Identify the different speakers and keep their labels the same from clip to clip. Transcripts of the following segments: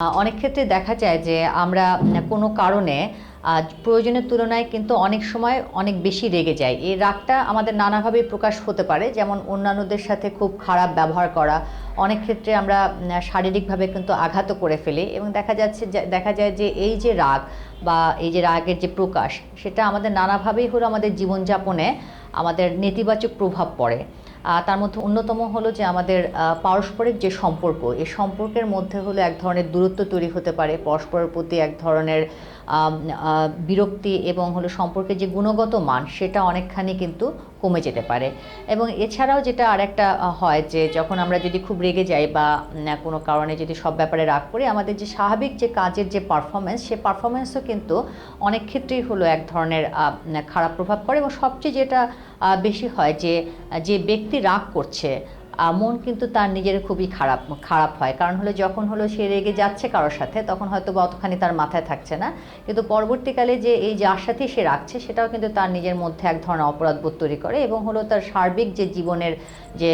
Speaker 1: অনেক ক্ষেত্রে দেখা যায় যে আমরা কোনো কারণে প্রয়োজনের তুলনায় কিন্তু অনেক সময় অনেক বেশি রেগে যায় এই রাগটা আমাদের নানাভাবে প্রকাশ হতে পারে, যেমন অন্যান্যদের সাথে খুব খারাপ ব্যবহার করা। অনেক ক্ষেত্রে আমরা শারীরিকভাবে কিন্তু আঘাতও করে ফেলি এবং দেখা যাচ্ছে দেখা যায় যে এই যে রাগ বা এই যে রাগের যে প্রকাশ, সেটা আমাদের নানাভাবেই হলো আমাদের জীবনযাপনে আমাদের নেতিবাচক প্রভাব পড়ে। তার মধ্যে অন্যতম হলো যে আমাদের পারস্পরিক যে সম্পর্ক, এই সম্পর্কের মধ্যে হলো এক ধরনের দূরত্ব তৈরি হতে পারে। পরস্পরের প্রতি এক ধরনের বিরক্তি এবং হলো সম্পর্কের যে গুণগত মান, সেটা অনেকখানি কিন্তু কমে যেতে পারে। এবং এছাড়াও যেটা আরেকটা হয় যে যখন আমরা যদি খুব রেগে যাই বা কোনো কারণে যদি সব ব্যাপারে রাগ করি, আমাদের যে স্বাভাবিক যে কাজের যে পারফরমেন্স সে পারফরমেন্সও কিন্তু অনেক ক্ষেত্রেই হলো এক ধরনের খারাপ প্রভাব পড়ে এবং সবচেয়ে যেটা বেশি হয় যে যে ব্যক্তি রাগ করছে মন কিন্তু তার নিজের খুবই খারাপ খারাপ হয়। কারণ হলো যখন হলো সে রেগে যাচ্ছে কারোর সাথে, তখন হয়তো বা অতখানি তার মাথায় থাকছে না। কিন্তু পরবর্তীকালে যে এই যার সাথে সে রাখছে, সেটাও কিন্তু তার নিজের মধ্যে এক ধরনের অপরাধবোধ তৈরি করে এবং হলো তার সার্বিক যে জীবনের যে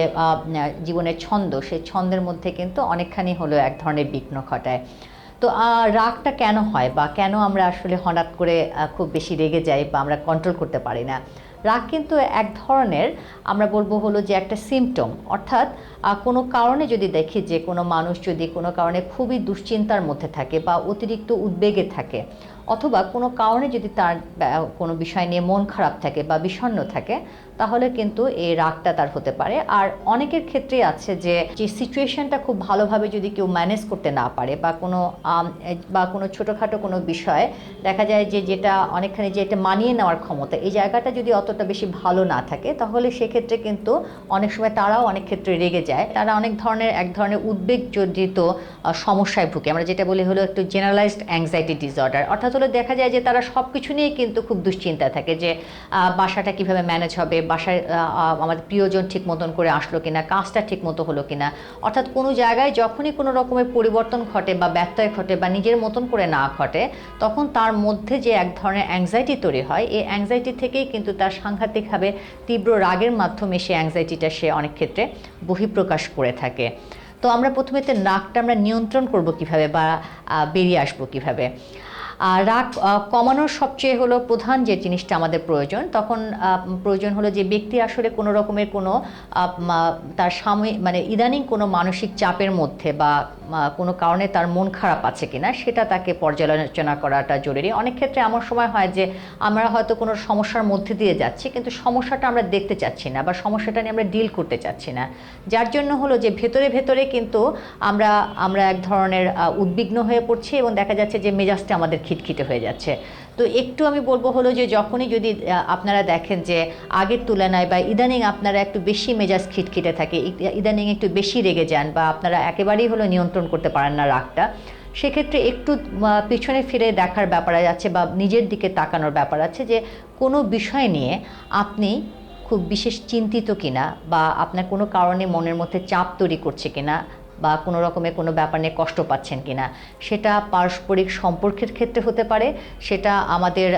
Speaker 1: জীবনের ছন্দ, সেই ছন্দের মধ্যে কিন্তু অনেকখানি হলো এক ধরনের বিঘ্ন ঘটায়। তো রাগটা কেন হয় বা কেন আমরা আসলে হঠাৎ করে খুব বেশি রেগে যাই বা আমরা কন্ট্রোল করতে পারি না? রাগ কিন্তু এক ধরনের, আমরা বলব হলো যে একটা সিমটম অর্থাৎ কোনো কারণে যদি দেখি যে কোনো মানুষ যদি কোনো কারণে খুবই দুশ্চিন্তার মধ্যে থাকে বা অতিরিক্ত উদ্বেগে থাকে, অথবা কোনো কারণে যদি তার কোনো বিষয় নিয়ে মন খারাপ থাকে বা বিষণ্ণ থাকে তাহলে কিন্তু এই রাগটা তার হতে পারে। আর অনেকের ক্ষেত্রে আছে যে যে সিচুয়েশনটা খুব ভালোভাবে যদি কেউ ম্যানেজ করতে না পারে বা কোনো বা কোনো ছোটোখাটো কোনো বিষয় দেখা যায় যে, যেটা অনেকখানি যে এটা মানিয়ে নেওয়ার ক্ষমতা, এই জায়গাটা যদি অতটা বেশি ভালো না থাকে, তাহলে সেক্ষেত্রে কিন্তু অনেক সময় তারাও অনেক ক্ষেত্রে রেগে যায়। তারা অনেক ধরনের, এক ধরনের উদ্বেগ জড়িত সমস্যায় ভুগে। আমরা যেটা বলি হলো একটু জেনারেলাইজড অ্যাংজাইটি ডিসঅর্ডার অর্থাৎ হলো দেখা যায় যে, তারা সব কিছু নিয়ে কিন্তু খুব দুশ্চিন্তা থাকে যে বাসাটা কীভাবে ম্যানেজ হবে বাসায় আমাদের প্রিয়জন ঠিক মতন করে আসলো কিনা, কাজটা ঠিক মতো হলো কিনা, অর্থাৎ কোনো জায়গায় যখনই কোনো রকমের পরিবর্তন ঘটে বা ব্যত্যয় ঘটে বা নিজের মতন করে না ঘটে, তখন তার মধ্যে যে এক ধরনের অ্যাংজাইটি তৈরি হয়, এই অ্যাংজাইটি থেকেই কিন্তু তার সাংঘাতিকভাবে তীব্র রাগের মাধ্যমে সে অ্যাংজাইটিটা সে অনেক ক্ষেত্রে বহিঃপ্রকাশ করে থাকে। তো আমরা প্রথমে তো নাকটা আমরা নিয়ন্ত্রণ করব কীভাবে বা বেরিয়ে আসব কীভাবে? রাগ কমানোর সবচেয়ে হলো প্রধান যে জিনিসটা আমাদের প্রয়োজন, তখন প্রয়োজন হলো যে ব্যক্তি আসলে কোনো রকমের কোনো তার সাময়িক মানে ইদানিং কোনো মানসিক চাপের মধ্যে বা কোনো কারণে তার মন খারাপ আছে কিনা, সেটা তাকে পর্যালোচনা করাটা জরুরি। অনেক ক্ষেত্রে এমন সময় হয় যে, আমরা হয়তো কোনো সমস্যার মধ্যে দিয়ে যাচ্ছি, কিন্তু সমস্যাটা আমরা দেখতে চাচ্ছি না বা সমস্যাটা নিয়ে আমরা ডিল করতে চাচ্ছি না। যার জন্য হলো যে ভেতরে ভেতরে কিন্তু আমরা আমরা এক ধরনের উদ্বিগ্ন হয়ে পড়ছি এবং দেখা যাচ্ছে যে মেজাজটা আমাদের খিটখিটে হয়ে যাচ্ছে। তো একটু আমি বলব হলো যে যখনই যদি আপনারা দেখেন যে আগের তুলনায় বা ইদানিং আপনারা একটু বেশি মেজাজ খিটখিটে থাকে ইদানিং একটু বেশি রেগে যান বা আপনারা একেবারেই হলো নিয়ন্ত্রণ করতে পারেন না রাগটা, সেক্ষেত্রে একটু পিছনে ফিরে দেখার ব্যাপার আছে বা নিজের দিকে তাকানোর ব্যাপার আছে যে কোনো বিষয় নিয়ে আপনি খুব বিশেষ চিন্তিত কিনা বা আপনার কোনো কারণে মনের মধ্যে চাপ তৈরি করছে কিনা বা কোনো রকমের কোনো ব্যাপার নিয়ে কষ্ট পাচ্ছেন কিনা, সেটা পারস্পরিক সম্পর্কের ক্ষেত্রে হতে পারে, সেটা আমাদের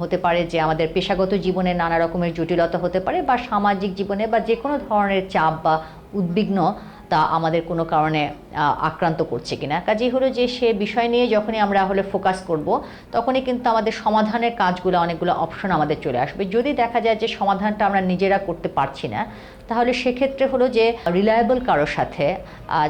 Speaker 1: হতে পারে যে আমাদের পেশাগত জীবনে নানা রকমের জটিলতা হতে পারে বা সামাজিক জীবনে বা যে কোনো ধরনের চাপ বা উদ্বিগ্ন তা আমাদের কোনো কারণে আক্রান্ত করছে কিনা। কাজেই হলো যে সে বিষয় নিয়ে যখনই আমরা হলে ফোকাস করব, তখনই কিন্তু আমাদের সমাধানের কাজগুলো, অনেকগুলো অপশন আমাদের চলে আসবে। যদি দেখা যায় যে সমাধানটা আমরা নিজেরা করতে পারছি না তাহলে সেক্ষেত্রে হলো যে রিলায়েবল কারোর সাথে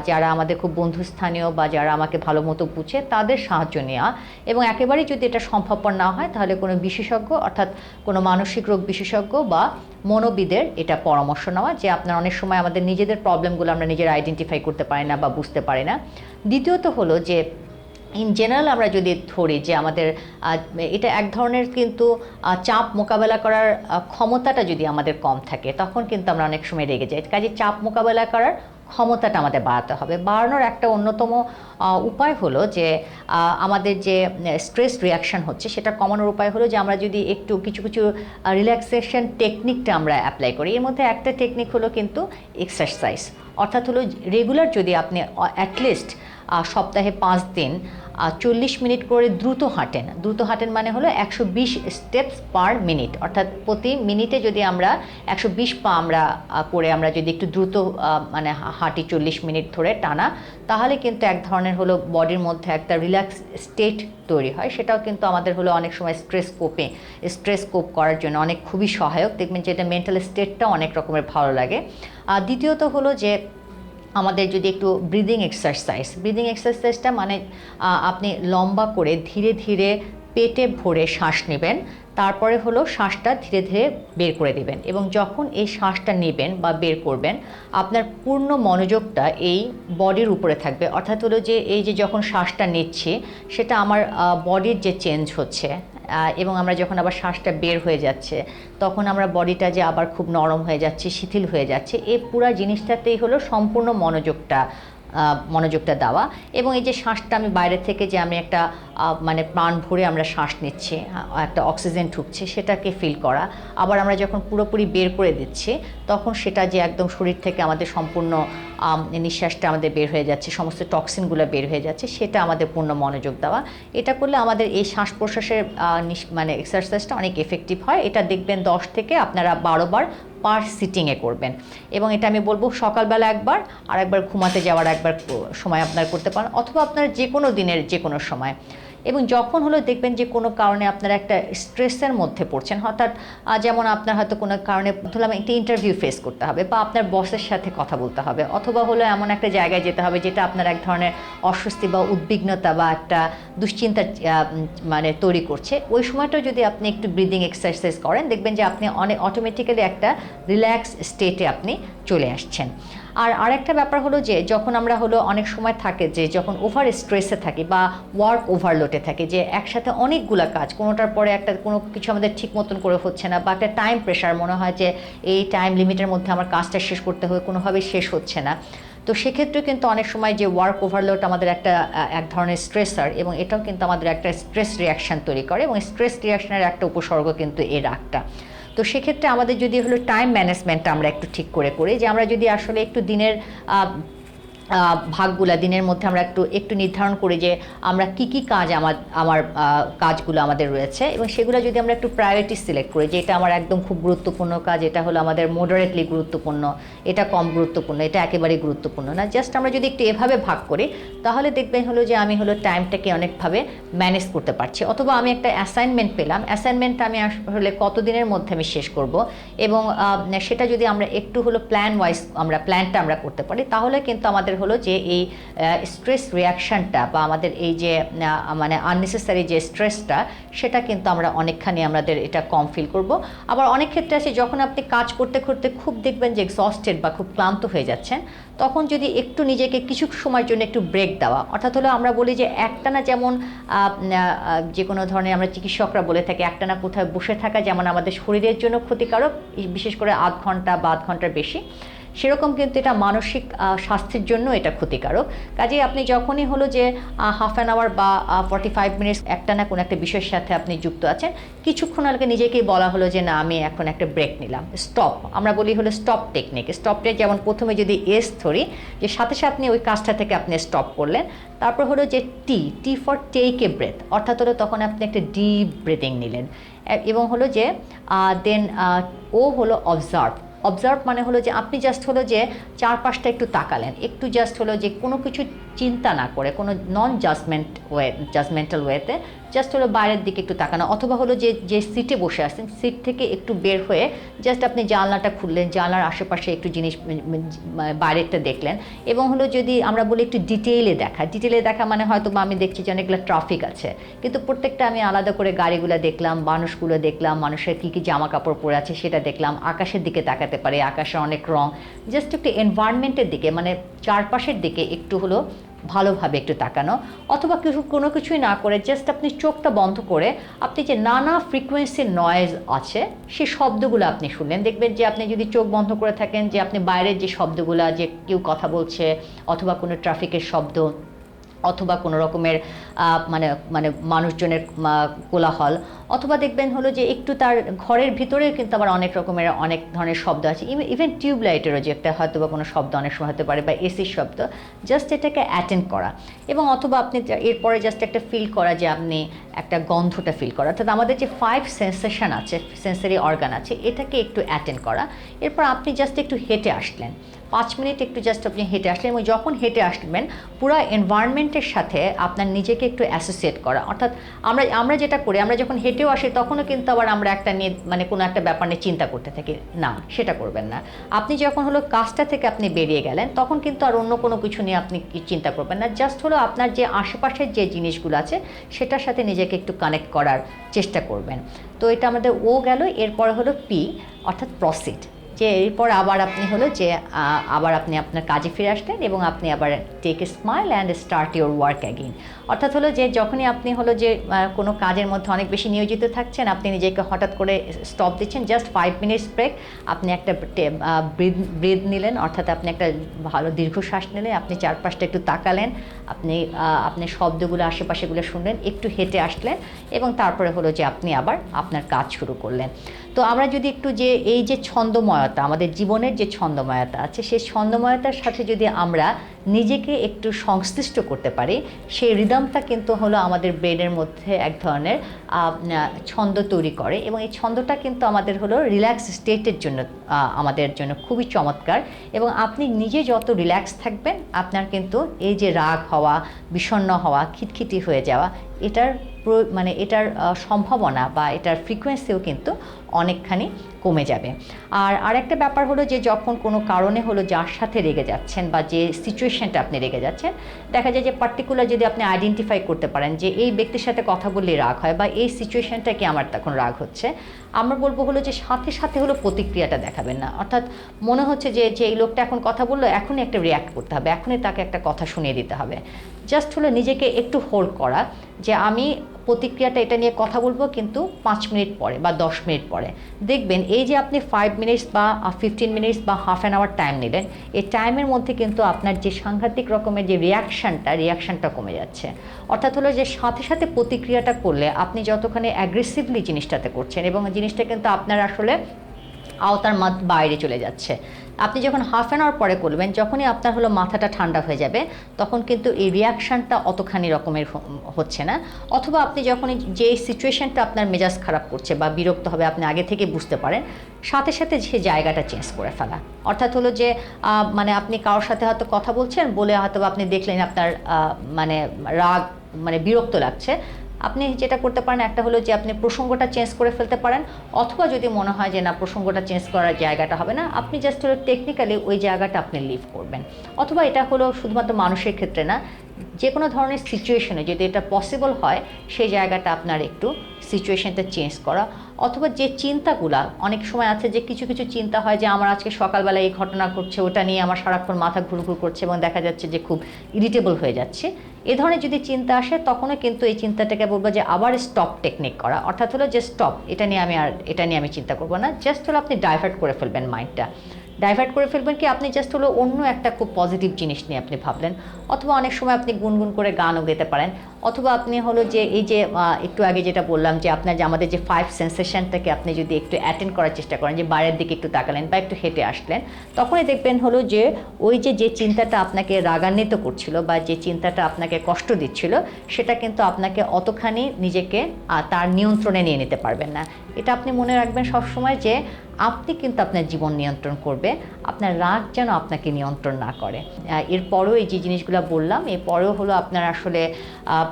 Speaker 1: যারা আমাদের খুব বন্ধুস্থানীয় বা যারা আমাকে ভালো মতো বুঝে, তাদের সাহায্য নেওয়া এবং একেবারেই যদি এটা সম্ভবপর না হয়, তাহলে কোনো বিশেষজ্ঞ অর্থাৎ কোনো মানসিক রোগ বিশেষজ্ঞ বা মনোবিদের এটা পরামর্শ নেওয়া, যে আপনার অনেক সময় আমাদের নিজেদের প্রবলেমগুলো আমরা নিজের আইডেন্টিফাই করতে পারি না বা বুঝতে পারি না। দ্বিতীয়ত হলো যে ইন জেনারেল আমরা যদি ধরি যে আমাদের এটা এক ধরনের কিন্তু চাপ মোকাবেলা করার ক্ষমতাটা যদি আমাদের কম থাকে, তখন কিন্তু আমরা অনেক সময় রেগে যাই। কাজে চাপ মোকাবেলা করার ক্ষমতাটা আমাদের বাড়াতে হবে। বাড়ানোর একটা অন্যতম উপায় হলো যে আমাদের যে স্ট্রেস রিয়াকশন হচ্ছে, সেটা কমানোর উপায় হলো যে আমরা যদি একটু কিছু কিছু রিল্যাক্সেশন টেকনিকটা আমরা অ্যাপ্লাই করি। এর মধ্যে একটা টেকনিক হলো কিন্তু এক্সারসাইজ অর্থাৎ হলো রেগুলার যদি আপনি অ্যাটলিস্ট সপ্তাহে পাঁচ দিন চল্লিশ মিনিট করে দ্রুত হাঁটেন। দ্রুত হাঁটেন মানে হলো একশো বিশ স্টেপস পার মিনিট অর্থাৎ প্রতি মিনিটে যদি আমরা একশো বিশ পা আমরা করে আমরা যদি একটু দ্রুত মানে হাঁটি চল্লিশ মিনিট ধরে টানা, তাহলে কিন্তু এক ধরনের হলো বডির মধ্যে একটা রিল্যাক্স স্টেট তৈরি হয়। সেটাও কিন্তু আমাদের হলো অনেক সময় স্ট্রেস কোপে স্ট্রেস কোপ করার জন্য অনেক খুবই সহায়ক। দেখবেন যে এটা মেন্টাল স্টেটটা অনেক রকমের ভালো লাগে। আর দ্বিতীয়ত হলো যে আমাদের যদি একটু ব্রিদিং এক্সারসাইজ ব্রিদিং এক্সারসাইজটা মানে আপনি লম্বা করে ধীরে ধীরে পেটে ভরে শ্বাস নেবেন, তারপরে হলো শ্বাসটা ধীরে ধীরে বের করে দিবেন এবং যখন এই শ্বাসটা নেবেন বা বের করবেন, আপনার পূর্ণ মনোযোগটা এই বডির উপরে থাকবে। অর্থাৎ হলো যে, এই যে যখন শ্বাসটা নিচ্ছি, সেটা আমার বডির যে চেঞ্জ হচ্ছে এবং আমরা যখন আবার শ্বাসটা বের হয়ে যাচ্ছে, তখন আমরা বডিটা যে আবার খুব নরম হয়ে যাচ্ছে, শিথিল হয়ে যাচ্ছে এই পুরা জিনিসটাতেই হলো সম্পূর্ণ মনোযোগটা মনোযোগটা দেওয়া এবং এই যে শ্বাসটা আমি বাইরে থেকে যে আমি একটা মানে প্রাণ ভরে আমরা শ্বাস নিচ্ছি একটা অক্সিজেন ঢুকছে সেটাকে ফিল করা। আবার আমরা যখন পুরোপুরি বের করে দিচ্ছি, তখন সেটা যে একদম শরীর থেকে আমাদের সম্পূর্ণ নিঃশ্বাসটা আমাদের বের হয়ে যাচ্ছে, সমস্ত টক্সিনগুলো বের হয়ে যাচ্ছে, সেটা আমাদের পূর্ণ মনোযোগ দেওয়া। এটা করলে আমাদের এই শ্বাস প্রশ্বাসের মানে এক্সারসাইজটা অনেক এফেক্টিভ হয়। এটা দেখবেন দশ থেকে আপনারা বারো বার পার সিটিংয়ে করবেন। এবং এটা আমি বলব সকালবেলা একবার আর একবার ঘুমাতে যাওয়ার একবার সময় আপনার করতে পারেন, অথবা আপনার যে কোনো দিনের যে কোনো সময়। এবং যখন হলো দেখবেন যে কোনো কারণে আপনারা একটা স্ট্রেসের মধ্যে পড়ছেন হঠাৎ যেমন আপনার হয়তো কোনো কারণে ধরলাম একটা ইন্টারভিউ ফেস করতে হবে বা আপনার বসের সাথে কথা বলতে হবে, অথবা হলো এমন একটা জায়গায় যেতে হবে যেটা আপনার এক ধরনের অস্বস্তি বা উদ্বিগ্নতা বা একটা দুশ্চিন্তা মানে তৈরি করছে। ওই সময়টা যদি আপনি একটু ব্রিদিং এক্সারসাইজ করেন, দেখবেন যে আপনি অনেক অটোমেটিক্যালি একটা রিল্যাক্স স্টেটে আপনি চলে আসছেন। আর আরেকটা ব্যাপার হলো যে, যখন আমরা হলো অনেক সময় থাকে যে, যখন ওভার স্ট্রেসে থাকি বা ওয়ার্ক ওভারলোডে থাকি যে, একসাথে অনেকগুলা কাজ, কোনোটার পরে একটা কোনো কিছু আমাদের ঠিক মতন করে হচ্ছে না বা একটা টাইম প্রেশার মনে হয় যে, এই টাইম লিমিটের মধ্যে আমার কাজটা শেষ করতে হবে কোনোভাবেই শেষ হচ্ছে না। তো সেক্ষেত্রে কিন্তু অনেক সময় যে ওয়ার্ক ওভারলোড আমাদের একটা এক ধরনের স্ট্রেসার এবং এটাও কিন্তু আমাদের একটা স্ট্রেস রিয়াকশান তৈরি করে এবং স্ট্রেস রিয়াকশনের একটা উপসর্গ কিন্তু এর রাগটা তো সেক্ষেত্রে আমাদের যদি হলো টাইম ম্যানেজমেন্টটা আমরা একটু ঠিক করে করি, যে আমরা যদি আসলে একটু দিনের ভাগগুলা, দিনের মধ্যে আমরা একটু একটু নির্ধারণ করি যে আমরা কি কি কাজ আমার আমার কাজগুলো আমাদের রয়েছে এবং সেগুলো যদি আমরা একটু প্রায়োরিটি সিলেক্ট করি যে এটা আমার একদম খুব গুরুত্বপূর্ণ কাজ, এটা হলো আমাদের মডারেটলি গুরুত্বপূর্ণ, এটা কম গুরুত্বপূর্ণ, এটা একেবারেই গুরুত্বপূর্ণ না জাস্ট আমরা যদি একটু এভাবে ভাগ করি, তাহলে দেখবেন হলো যে আমি হলো টাইমটাকে অনেকভাবে ম্যানেজ করতে পারছি। অথবা আমি একটা অ্যাসাইনমেন্ট পেলাম অ্যাসাইনমেন্টটা আমি আসলে কতদিনের মধ্যে আমি শেষ করব এবং সেটা যদি আমরা একটু হলো প্ল্যান ওয়াইজ আমরা প্ল্যানটা আমরা করতে পারি, তাহলে কিন্তু আমাদের হলো যে এই স্ট্রেস রিয়াকশানটা বা আমাদের এই যে মানে আননেসেসারি যে স্ট্রেসটা সেটা কিন্তু আমরা অনেকখানি আমাদের এটা কম ফিল করব। আবার অনেক ক্ষেত্রে আছে, যখন আপনি কাজ করতে করতে খুব দেখবেন যে এক্সস্টেড বা খুব ক্লান্ত হয়ে যাচ্ছেন, তখন যদি একটু নিজেকে কিছু সময়ের জন্য একটু ব্রেক দেওয়া, অর্থাৎ হলো আমরা বলি যে একটানা যেমন যে কোনো ধরনের আমরা চিকিৎসকরা বলে থাকি, একটানা কোথায় বসে থাকা যেমন আমাদের শরীরের জন্য ক্ষতিকারক, বিশেষ করে আধ ঘণ্টা বা আধ ঘণ্টার বেশি। সেরকম কিন্তু এটা মানসিক স্বাস্থ্যের জন্য এটা ক্ষতিকারক। কাজেই আপনি যখনই হলো যে হাফ অ্যান আওয়ার বা ফর্টি ফাইভ মিনিটস একটা না কোনো একটা বিষয়ের সাথে আপনি যুক্ত আছেন, কিছুক্ষণ আগে নিজেকেই বলা হলো যে, না, আমি এখন একটা ব্রেক নিলাম। স্টপ আমরা বলি হলো স্টপ টেকনিক স্টপটা যেমন প্রথমে যদি এস ধরি, যে সাথে সাথে আপনি ওই কাজটা থেকে আপনি স্টপ করলেন। তারপর হলো যে T T for take a breath অর্থাৎ হলো তখন আপনি একটা ডিপ ব্রিদিং নিলেন। এবং হলো যে দেন ও হলো অবজার্ভ অবজার্ভ মানে হলো যে আপনি জাস্ট হলো যে চারপাশটা একটু তাকালেন। একটু জাস্ট হলো যে কোনো কিছু চিন্তা না করে, কোনো নন জাজমেন্ট ওয়ে জাজমেন্টাল ওয়েতে জাস্ট হলো বাইরের দিকে একটু তাকানো অথবা হলো যে যে সিটে বসে আছেন সিট থেকে একটু বের হয়ে জাস্ট আপনি জানলাটা খুললেন জানলার আশেপাশে একটু জিনিস উম, উম, মানে বাইরেরটা দেখলেন এবং হলো যদি আমরা বলি একটু ডিটেইলে দেখা ডিটেইলে দেখা মানে হয়তো বা আমি দেখছি যে অনেকগুলো ট্রাফিক আছে কিন্তু প্রত্যেকটা আমি আলাদা করে গাড়িগুলো দেখলাম মানুষগুলো দেখলাম মানুষের কী কী জামা কাপড় পরে আছে সেটা দেখলাম আকাশের দিকে তাকাতে পারে আকাশের অনেক রং জাস্ট একটু এনভায়রনমেন্টের দিকে মানে চারপাশের দিকে একটু হলো ভালোভাবে একটু তাকানো, অথবা কিছু, কোনো কিছুই না করে জাস্ট আপনি চোখটা বন্ধ করে আপনি যে নানা ফ্রিকোয়েন্সির নয়েজ আছে সেই শব্দগুলো আপনি শুনলেন। দেখবেন যে আপনি যদি চোখ বন্ধ করে থাকেন, যে আপনি বাইরের যে শব্দগুলো, যে কেউ কথা বলছে, অথবা কোনো ট্রাফিকের শব্দ অথবা কোনো রকমের মানে মানে মানুষজনের কোলাহল, অথবা দেখবেন হলো যে একটু তার ঘরের ভিতরে কিন্তু আবার অনেক রকমের, অনেক ধরনের শব্দ আছে। ইভেন টিউবলাইটেরও যে একটা হয়তো বা কোনো শব্দ অনেক সময় হতে পারে বা এসির শব্দ, জাস্ট এটাকে অ্যাটেন্ড করা। এবং অথবা আপনি এরপরে জাস্ট একটা ফিল করা যে আপনি একটা গন্ধটা ফিল করা। অর্থাৎ আমাদের যে ফাইভ সেন্সেশন আছে সেন্সারি অর্গান আছে, এটাকে একটু অ্যাটেন্ড করা। এরপর আপনি জাস্ট একটু হেঁটে আসলেন। পাঁচ মিনিট একটু জাস্ট আপনি হেঁটে আসলেন এবং যখন হেঁটে আসবেন, পুরো এনভায়রনমেন্টের সাথে আপনার নিজেকে একটু অ্যাসোসিয়েট করা। অর্থাৎ আমরা আমরা যেটা করি, আমরা যখন হেঁটেও আসি, তখনও কিন্তু আবার আমরা একটা নিয়ে মানে কোনো একটা ব্যাপার নিয়ে চিন্তা করতে থাকি, না, সেটা করবেন না। আপনি যখন হলো কাজটা থেকে আপনি বেরিয়ে গেলেন, তখন কিন্তু আর অন্য কোনো কিছু নিয়ে আপনি চিন্তা করবেন না। জাস্ট হলো আপনার যে আশেপাশের যে জিনিসগুলো আছে, সেটার সাথে নিজেকে একটু কানেক্ট করার চেষ্টা করবেন। তো এটা আমাদের ও গেল, এরপরে হলো পি অর্থাৎ প্রসিড যে এরপর আবার আপনি হলো যে আবার আপনি আপনার কাজে ফিরে আসলেন এবং আপনি আবার take a smile and start your work again অর্থাৎ হলো যে, যখনই আপনি হলো যে কোনো কাজের মধ্যে অনেক বেশি নিয়োজিত থাকছেন, আপনি নিজেকে হঠাৎ করে স্টপ দিচ্ছেন জাস্ট ফাইভ মিনিটস ব্রেক আপনি একটা ব্রিদ ব্রিদ নিলেন, অর্থাৎ আপনি একটা ভালো দীর্ঘশ্বাস নিলেন, আপনি চারপাশটা একটু তাকালেন, আপনি আপনি শব্দগুলো, আশেপাশেগুলো শুনলেন, একটু হেঁটে আসলেন এবং তারপরে হলো যে, আপনি আবার আপনার কাজ শুরু করলেন। তো আমরা যদি একটু যে, এই যে ছন্দময়তা আমাদের জীবনের যে ছন্দময়তা আছে, সেই ছন্দময়তার সাথে যদি আমরা নিজেকে একটু সংশ্লিষ্ট করতে পারি, সেই রিদমটা কিন্তু হলো আমাদের ব্রেনের মধ্যে এক ধরনের ছন্দ তৈরি করে এবং এই ছন্দটা কিন্তু আমাদের হলো রিল্যাক্স স্টেটের জন্য আমাদের জন্য খুবই চমৎকার এবং আপনি নিজে যত রিল্যাক্স থাকবেন, আপনার কিন্তু এই যে রাগ হওয়া, বিষণ্ণ হওয়া, খিটখিটি হয়ে যাওয়া এটার মানে এটার সম্ভাবনা বা এটার ফ্রিকোয়েন্সিও কিন্তু অনেকখানি কমে যাবে। আর আরেকটা ব্যাপার হলো যে যখন কোনো কারণে হলো যার সাথে রেগে যাচ্ছেন বা যে সিচুয়েশনটা আপনি রেগে যাচ্ছেন, দেখা যায় যে পার্টিকুলার যদি আপনি আইডেন্টিফাই করতে পারেন যে এই ব্যক্তির সাথে কথা বললে রাগ হয় বা এই সিচুয়েশনটাকে আমার তখন রাগ হচ্ছে, আমরা বলব হলো যে সাথে সাথে হলো প্রতিক্রিয়াটা দেখাবেন না। অর্থাৎ মনে হচ্ছে যে যে এই লোকটা এখন কথা বলল, এখনই একটা রিয়াক্ট করতে হবে, এখনই তাকে একটা কথা শুনিয়ে দিতে হবে। জাস্ট হলো নিজেকে একটু হোল্ড করা যে আমি প্রতিক্রিয়াটা এটা নিয়ে কথা বলব কিন্তু পাঁচ মিনিট পরে বা দশ মিনিট পরে। দেখবেন এই যে আপনি ফাইভ মিনিটস বা ফিফটিন মিনিটস বা হাফ অ্যান আওয়ার টাইম নিলেন, এই টাইমের মধ্যে কিন্তু আপনার যে সাংঘাতিক রকমের যে রিয়াকশানটা রিয়াকশানটা কমে যাচ্ছে। অর্থাৎ হলো যে সাথে সাথে প্রতিক্রিয়াটা করলে আপনি যতখানি অ্যাগ্রেসিভলি জিনিসটাতে করছেন এবং জিনিসটা কিন্তু আপনার আসলে আওতার মাত বাইরে চলে যাচ্ছে। আপনি যখন হাফ অ্যান আওয়ার পরে করবেন, যখনই আপনার হলো মাথাটা ঠান্ডা হয়ে যাবে, তখন কিন্তু এই রিয়াকশানটা অতখানি রকমের হচ্ছে না। অথবা আপনি যখন যে সিচুয়েশনটা আপনার মেজাজ খারাপ করছে বা বিরক্ত হবে, আপনি আগে থেকে বুঝতে পারেন, সাথে সাথে সে জায়গাটা চেঞ্জ করে ফেলা। অর্থাৎ হলো যে মানে আপনি কারোর সাথে হয়তো কথা বলছেন, বলে হয়তো আপনি দেখলেন আপনার মানে রাগ মানে বিরক্ত লাগছে আপনি যেটা করতে পারেন, একটা হলো যে আপনি প্রসঙ্গটা চেঞ্জ করে ফেলতে পারেন, অথবা যদি মনে হয় যে না, প্রসঙ্গটা চেঞ্জ করার জায়গাটা হবে না, আপনি জাস্ট হলো টেকনিক্যালি ওই জায়গাটা আপনি লিভ করবেন। অথবা এটা হলো শুধুমাত্র মানুষের ক্ষেত্রে না, যে কোনো ধরনের সিচুয়েশনে যদি এটা পসিবল হয়, সেই জায়গাটা আপনার একটু সিচুয়েশনটা চেঞ্জ করা। অথবা যে চিন্তাগুলা, অনেক সময় আছে যে কিছু কিছু চিন্তা হয় যে আমার আজকে সকালবেলা এই ঘটনা ঘটছে, ওটা নিয়ে আমার সারাক্ষণ মাথা ঘুরঘুর করছে এবং দেখা যাচ্ছে যে খুব ইরিটেবল হয়ে যাচ্ছে। এ ধরনের যদি চিন্তা আসে, তখনও কিন্তু এই চিন্তাটাকে বলব যে আবার স্টপ টেকনিক করা। অর্থাৎ হলো যে স্টপ এটা নিয়ে আমি আর, এটা নিয়ে আমি চিন্তা করব না। জাস্ট হলো আপনি ডাইভার্ট করে ফেলবেন মাইন্ডটা ডাইভার্ট করে ফেলবেন কি? আপনি জাস্ট হলো অন্য একটা খুব পজিটিভ জিনিস নিয়ে আপনি ভাবলেন। অথবা অনেক সময় আপনি গুনগুন করে গানও গেতে পারেন। অথবা আপনি হলো যে এই যে একটু আগে যেটা বললাম যে আপনার যে আমাদের যে ফাইভ সেন্সেশনটাকে আপনি যদি একটু অ্যাটেন্ড করার চেষ্টা করেন, যে বাইরের দিকে একটু তাকালেন বা একটু হেঁটে আসলেন, তখনই দেখবেন হলো যে ওই যে যে চিন্তাটা আপনাকে রাগান্বিত করছিল বা যে চিন্তাটা আপনাকে কষ্ট দিচ্ছিল, সেটা কিন্তু আপনাকে অতখানি নিজেকে তার নিয়ন্ত্রণে নিয়ে নিতে পারবেন না। এটা আপনি মনে রাখবেন সবসময় যে আপনি কিন্তু আপনার জীবন নিয়ন্ত্রণ করবে, আপনার রাগ যেন আপনাকে নিয়ন্ত্রণ না করে। এরপরও এই যে জিনিসগুলো বললাম, এরপরেও হলো আপনার আসলে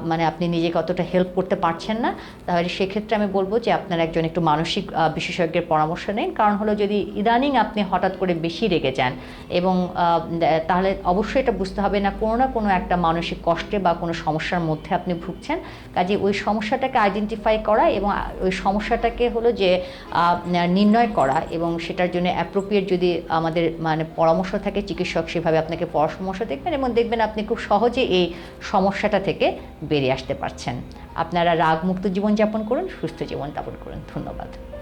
Speaker 1: মানে আপনি নিজেকে অতটা হেল্প করতে পারছেন না। তাহলে সেক্ষেত্রে আমি বলব যে আপনার একজন একটু মানসিক বিশেষজ্ঞের পরামর্শ নিন। কারণ হলো যদি ইদানিং আপনি হঠাৎ করে বেশি রেগে যান এবং তাহলে অবশ্যই এটা বুঝতে হবে না কোনো না কোনো একটা মানসিক কষ্টে বা কোনো সমস্যার মধ্যে আপনি ভুগছেন। কাজে ওই সমস্যাটাকে আইডেন্টিফাই করা এবং ওই সমস্যাটাকে হলো যে নির্ণয় করা এবং সেটার জন্য অ্যাপ্রোপ্রিয়েট যদি আমাদের মানে পরামর্শ থাকে, চিকিৎসক সেভাবে আপনাকে পরামর্শ দেখবেন এবং দেখবেন আপনি খুব সহজে এই সমস্যাটা থেকে বেরিয়ে আসতে পারছেন। আপনারা রাগমুক্ত জীবনযাপন করুন সুস্থ জীবন জীবনযাপন করুন। ধন্যবাদ।